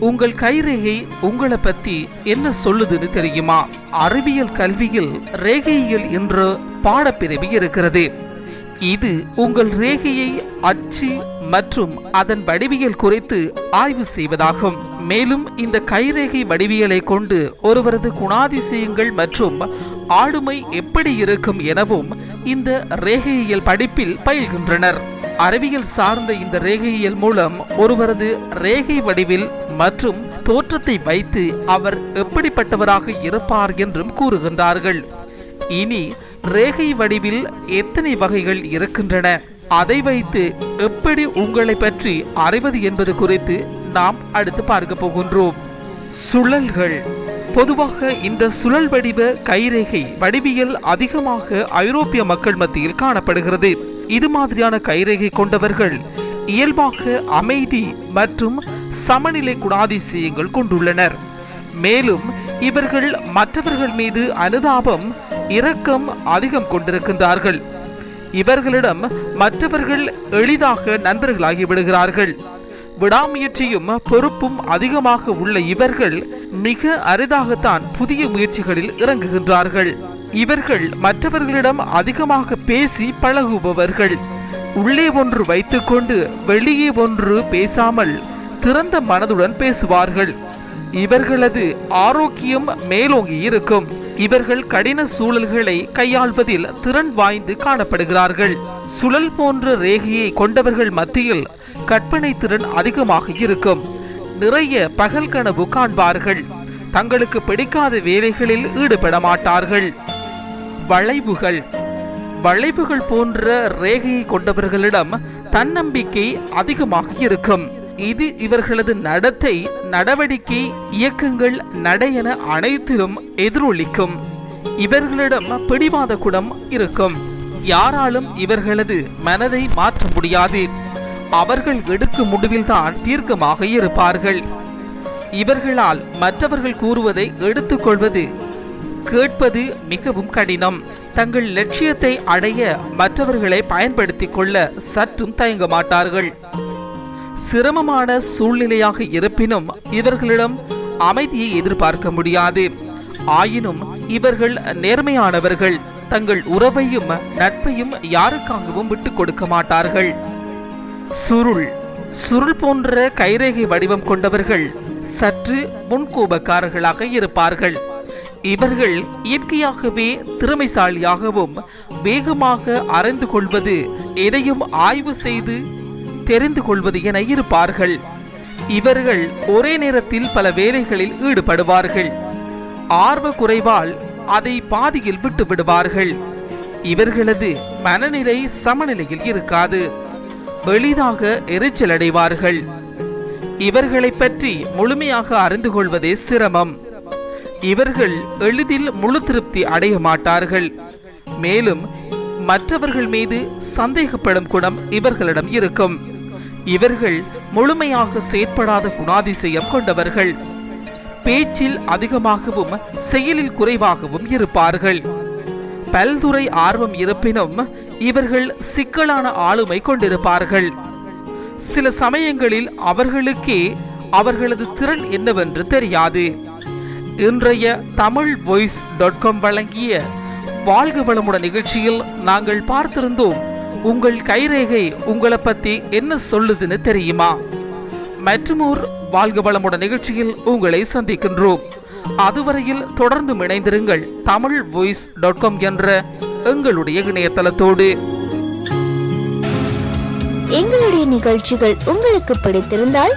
உங்கள் கைரேகை உங்களை பத்தி என்ன சொல்லுதுன்னு தெரியுமா? அறிவியல் கல்வியில் ரேகையியல் என்ற பாடப்பிரிவு இருக்கிறது. இது உங்கள் ரேகையை அச்சு மற்றும் அதன் வடிவியல் குறித்து ஆய்வு செய்வதாகும். மேலும் இந்த கைரேகை வடிவியலை கொண்டு ஒருவரது குணாதிசயங்கள் மற்றும் ஆளுமை எப்படி இருக்கும் எனவும் இந்த ரேகையியல் படிப்பில் பயில்கின்றனர். அறிவியல் சார்ந்த இந்த ரேகையியல் மூலம் ஒருவரது ரேகை வடிவில் மற்றும் தோற்றத்தை வைத்து அவர் எப்படிப்பட்டவராக இருப்பார் என்றும் கூறுகின்றார்கள். இனி ரேகை வடிவில் எத்தனை வகைகள் இருக்கின்றன? அதை வைத்து எப்படி உங்களை பற்றி அறிவது என்பது குறித்து நாம் அடுத்து பார்க்க போகின்றோம். சுழல்கள். பொதுவாக இந்த சுழல் வடிவ கைரேகை வடிவியல் அதிகமாக ஐரோப்பிய மக்கள் மத்தியில் காணப்படுகிறது. இது மாதிரியான கைரேகை கொண்டவர்கள் இயல்பாக அமைதி மற்றும் சமநிலை குணாதிசயங்கள் கொண்டுள்ளனர். மேலும் இவர்கள் மற்றவர்கள் மீது அனுதாபம் இரக்கம் அதிகம் கொண்டிருக்கின்றார்கள். இவர்களிடம் மற்றவர்கள் எளிதாக நண்பர்களாகி விடுகிறார்கள். விடாமுயற்சியும் பொறுப்பும் அதிகமாக உள்ள இவர்கள் மிக அரிதாகத்தான் புதிய முயற்சிகளில் இறங்குகின்றார்கள். இவர்கள் மற்றவர்களிடம் அதிகமாக பேசி பழகுபவர்கள். உள்ளே ஒன்று வைத்துக்கொண்டு வெளியே ஒன்று பேசாமல் திறந்த மனதுடன் பேசுவார்கள். இவர்களது ஆரோக்கியம் மேலோங்கி இருக்கும். இவர்கள் கடின சூழல்களை கையாள்வதில் திறன் வாய்ந்து காணப்படுகிறார்கள். சுழல் போன்ற ரேகையை கொண்டவர்கள் மத்தியில் கற்பனை திறன் அதிகமாக இருக்கும். நிறைய பகல் கனவு காண்பார்கள். தங்களுக்கு பிடிக்காத வேலைகளில் ஈடுபட மாட்டார்கள் வளைவுகள் வளைவுகள் போன்ற ரேகையை கொண்டவர்களிடம் தன்னம்பிக்கை அதிகமாக இருக்கும். இது இவர்களது நடத்தை நடவடிக்கை இயக்கங்கள் நடையென அனைத்திலும் எதிரொலிக்கும். இவர்களிடம் பிடிவாத குணம் இருக்கும். யாராலும் இவர்களது மனதை மாற்ற முடியாது. அவர்கள் எடுக்கும் முடிவில்தான் தீர்க்கமாக இருப்பார்கள். இவர்களால் மற்றவர்கள் கூறுவதை எடுத்துக்கொள்வது கேட்பது மிகவும் கடினம். தங்கள் லட்சியத்தை அடைய மற்றவர்களை பயன்படுத்திக் கொள்ள சற்றும் தயங்க மாட்டார்கள். சிரமமான சூழ்நிலையாக இருப்பினும் இவர்களிடம் அமைதியை எதிர்பார்க்க முடியாது. ஆயினும் இவர்கள் நேர்மையானவர்கள். தங்கள் உறவையும் நட்பையும் யாருக்காகவும் விட்டுக் கொடுக்க மாட்டார்கள். சுருள் சுருள் போன்ற கைரேகை வடிவம் கொண்டவர்கள் சற்று முன்கோபக்காரர்களாக இருப்பார்கள். இவர்கள் இயற்கையாகவே திறமைசாலியாகவும் வேகமாக அறிந்து கொள்வது எதையும் ஆய்வு செய்து தெரிந்து கொள்வது என இருப்பார்கள். இவர்கள் ஒரே நேரத்தில் பல வேலைகளில் ஈடுபடுவார்கள். ஆர்வ குறைவால் அதை பாதியில் விட்டு விடுவார்கள். இவர்களது மனநிலை சமநிலையில் இருக்காது. எளிதாக எரிச்சல் அடைவார்கள் இவர்களை பற்றி முழுமையாக அறிந்து கொள்வதே சிரமம். இவர்கள் எளிதில் முழு திருப்தி அடைய மாட்டார்கள். மேலும் மற்றவர்கள் மீது சந்தேகப்படும் குணம் இவர்களிடம் இருக்கும். இவர்கள் முழுமையாக செயற்படாத குணாதிசயம் கொண்டவர்கள். பேச்சில் அதிகமாகவும் செயலில் குறைவாகவும் இருப்பார்கள். பல்துறை ஆர்வம் இருப்பினும் இவர்கள் சிக்கலான ஆளுமை கொண்டிருப்பார்கள். சில சமயங்களில் அவர்களுக்கே அவர்களது திறன் என்னவென்று தெரியாது. இன்றைய தமிழ் வாய்ஸ் டாட் காம் வழங்கிய வாழ்க வளமுடன் நிகழ்ச்சியில் நாங்கள் பார்த்திருந்தோம் உங்கள் கைரேகை உங்களை பத்தி என்ன சொல்லுதுன்னு தெரியுமா? மற்றுமோர் வாழ்க வளமுடன் நிகழ்ச்சியில் உங்களை சந்திக்கின்றோம். அதுவரையில் தொடர்ந்து இணைந்திருங்கள் தமிழ் வாய்ஸ் டாட் காம் என்ற எங்களுடைய இணையதளத்தோடு. எங்களுடைய நிகழ்ச்சிகள் உங்களுக்கு பிடித்திருந்தால்